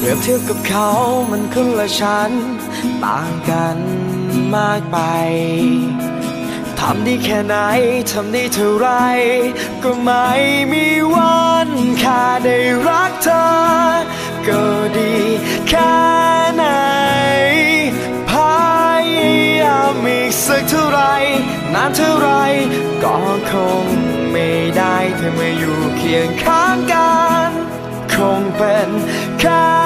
เปรียบเทียบกับเขามันคนละชั้นต่างกันมากไป ทำได้แค่ไหน ทำได้เท่าไร ก็ไม่มีวันค่าได้รักเธอ ก็ดีแค่ไหน พยายามอีกสักเท่าไร นานเท่าไร ก็คงไม่ได้เธอมาอยู่เคียงข้างกัน คงเป็นแค่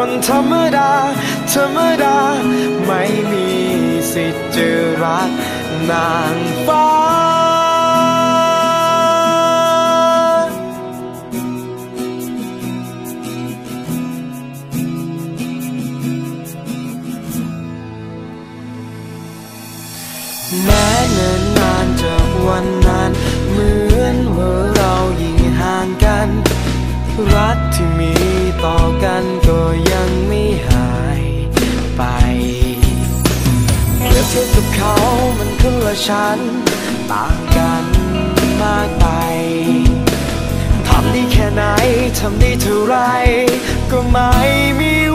คนธรรมดา ธรรมดา ไม่มีสิทธิ์จะรักนางฟ้า แม้เนิ่นนานจากวันนั้น เหมือนว่าเรายิ่งห่างกัน รักที่มีต่อกัน มันคนละชั้นต่างกันมากไปทำได้แค่ไหน ทำได้เท่าไร ก็ไม่มี